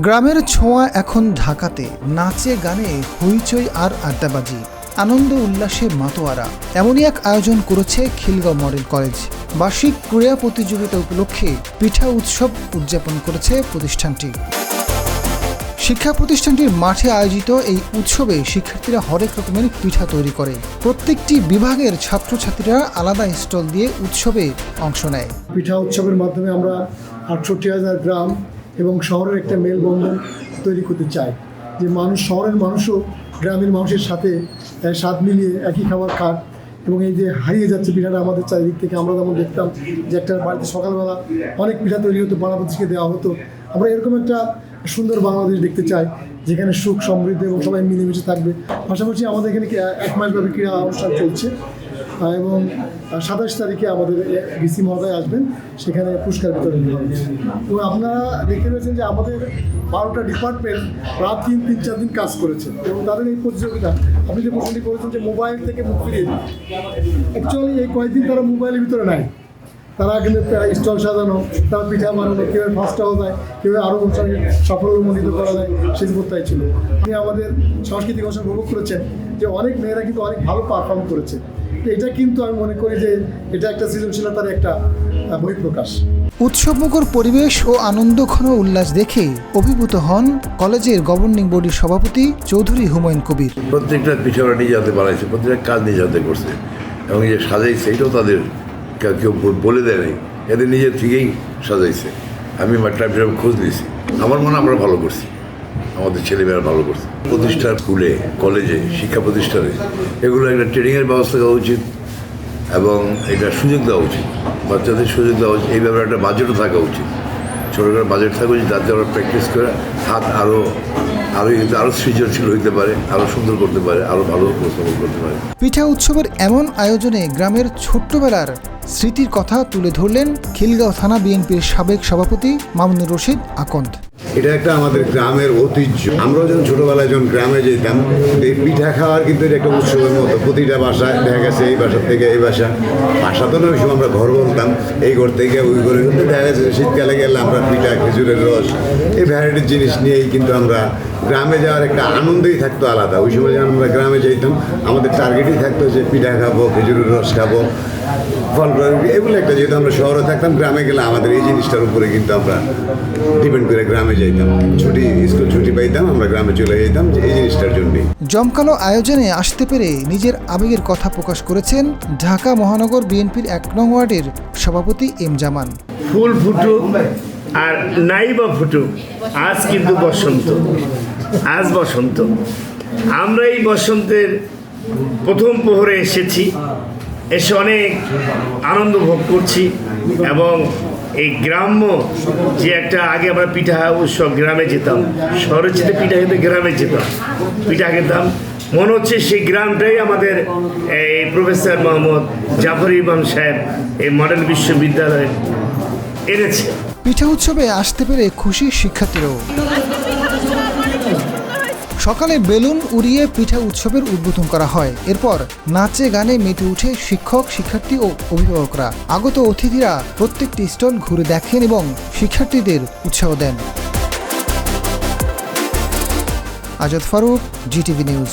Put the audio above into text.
গ্রামের ছোঁয়া এখন ঢাকাতে, নাচে, গানে হইচই আর আড্ডাবাজি, আনন্দ, উল্লাসে মাতোয়ারা। এমনই এক আয়োজন করেছে খিলগাঁও মডেল কলেজ। বার্ষিক ক্রীড়া প্রতিযোগিতা উপলক্ষে পিঠা উৎসব উদযাপন করেছে প্রতিষ্ঠানটি। শিক্ষা প্রতিষ্ঠানটির মাঠে আয়োজিত এই উৎসবে শিক্ষার্থীরা হরেক রকমের পিঠা তৈরি করে। প্রত্যেকটি বিভাগের ছাত্রছাত্রীরা আলাদা স্টল দিয়ে উৎসবে অংশ নেয়। পিঠা উৎসবের মাধ্যমে আমরা আটষট্টি হাজার গ্রাম এবং শহরের একটা মেলবন্ধন তৈরি করতে চায়। যে মানুষ, শহরের মানুষও গ্রামের মানুষের সাথে স্বাদ মিলিয়ে একই খাবার খান এবং এই যে হারিয়ে যাচ্ছে পিঠাটা আমাদের চারিদিক থেকে, আমরা যেমন দেখতাম যে একটা বাড়িতে সকালবেলা অনেক পিঠা তৈরি হতো পাড়া দেওয়া হতো। আমরা এরকম একটা সুন্দর বাংলাদেশ দেখতে চাই, যেখানে সুখ, সমৃদ্ধি এবং সবাই মিলেমিশে থাকবে। পাশাপাশি আমাদের এখানে এক মাসব্যাপী ক্রীড়া অনুষ্ঠান চলছে। এবং সাতাশ তারিখে আমাদের ডিসি মহোদয় আসবেন, সেখানে পুরস্কার বিতরণ হবে। এবং আপনারা দেখতে পেয়েছেন যে আমাদের বারোটা ডিপার্টমেন্ট রাত তিন তিন, চার দিন কাজ করেছে এবং তাদের এই প্রতিযোগিতা। আপনি যে প্রশ্নটি করেছেন যে মোবাইল থেকে মুখ ফিরিয়ে অ্যাকচুয়ালি এই কয়েকদিন তারা মোবাইলের ভিতরে নাই। তারা কিন্তু স্টল সাজানো, তারা পিঠা বানানো কীভাবে ফার্স্ট হওয়া যায় কীভাবে আরও অনুষ্ঠানে সাফল্যমণ্ডিত করা যায় সেই প্রত্যায় ছিল। তিনি আমাদের সাংস্কৃতিক অনুষ্ঠান উপভোগ করেছেন যে অনেক মেয়েরা কিন্তু অনেক ভালো পারফর্ম করেছে। তো এটা কিন্তু আমি মনে করি যে এটা একটা সৃজনশীলতার একটা বহিঃপ্রকাশ। উৎসবমুখর পরিবেশ ও আনন্দঘন উল্লাস দেখে অভিভূত হন কলেজের গভর্নিং বডির সভাপতি চৌধুরী হুমায়ুন কবির। প্রত্যেকটা পিঠাটা নিজে হাতে বানাইছে প্রত্যেকটা কাজ নিজে হাতে করছে। এবং যে সাজাইছে এটাও তাদের কেউ বলে দেয় নাই। এদের নিজের থেকেই সাজাইছে। আমি টাইম খোঁজ নিয়েছি। আমার মনে আমরা ভালো করছি। আমাদের ছেলেমেয়েরা ভালো করছে। প্রতিষ্ঠান স্কুলে, কলেজে, শিক্ষা প্রতিষ্ঠানে, এগুলো একটা ট্রেনিংয়ের ব্যবস্থা দেওয়া উচিত এবং এটা সুযোগ দেওয়া উচিত। বাচ্চাদের সুযোগ দেওয়া উচিত। এই ব্যাপারে একটা বাজেটও থাকা উচিত। করে বাজেট থাকা উচিত যাতে আমরা প্র্যাকটিস করে হাত আরও আরও সৃজনশীল পারে আরও সুন্দর করতে পারে আরও ভালো উপস্থাপন করতে পারে। পিঠা উৎসবের এমন আয়োজনে গ্রামের ছোট্টবেলার স্মৃতির কথা তুলে ধরলেন খিলগাঁও থানা বিএনপির সাবেক সভাপতি মামুনুর রশিদ আকন্দ। এটা একটা আমাদের গ্রামের ঐতিহ্য। আমরাও যখন ছোটবেলায় যখন গ্রামে যেতাম, এই পিঠা খাওয়ার কিন্তু এটা একটা উৎসবের মতো। প্রতিটা বাসায় দেখা গেছে এই বাসা থেকে এই বাসা। বাসা তো না ওই সময় আমরা ঘর বলতাম, এই ঘর থেকে ওই ঘরে। কিন্তু দেখা গেছে শীতকালে গেলে আমরা পিঠা, খেজুরের রস, এই ভ্যারাইটির জিনিস নিয়েই কিন্তু আমরা গ্রামে যাওয়ার একটা আনন্দই থাকতো আলাদা। ওই সময় যখন আমরা গ্রামে যেতাম, আমাদের টার্গেটই থাকতো যে পিঠা খাব, খেজুরের রস খাব, ফল এগুলো একটা। যেহেতু আমরা শহরে থাকতাম, গ্রামে গেলে আমাদের এই জিনিসটার উপরে কিন্তু আমরা ডিপেন্ড করে গ্রামে যাইতাম ছুটি স্কুল ছুটি পাইতাম আমরা গ্রামে চলে যেতাম যে এই জিনিসটার জন্যই। জমকালো আয়োজনে আসতে পেরে নিজের আবেগের কথা প্রকাশ করেছেন ঢাকা মহানগর বিএনপির এক নং ওয়ার্ডের সভাপতি এম জামান। ফুল ফুটুক আর নাই বা ফুটুক আজ কিন্তু বসন্ত। আজ বসন্ত। আমরা এই বসন্তের প্রথম প্রহরে এসেছি এসে অনেক আনন্দ ভোগ করছি এবং এই গ্রাম্য যে একটা আগে আমরা পিঠা উৎসব গ্রামে যেতাম শহরে যেতে পিঠা খেতে গ্রামে যেতাম। পিঠা খেতাম। মনে হচ্ছে সেই গ্রামটাই আমাদের এই প্রফেসর মোহাম্মদ জাফর ইমাম সাহেব এই মডেল বিশ্ববিদ্যালয়ে এনেছে। পিঠা উৎসবে আসতে পেরে খুশি শিক্ষার্থীরাও। সকালে বেলুন উড়িয়ে পিঠা উৎসবের উদ্বোধন করা হয়। এরপর নাচে গানে মেতে উঠে শিক্ষক, শিক্ষার্থী ও অভিভাবকরা। আগত অতিথিরা প্রত্যেকটি স্টল ঘুরে দেখেন এবং শিক্ষার্থীদের উৎসাহ দেন। Azad Farooq, GTV news.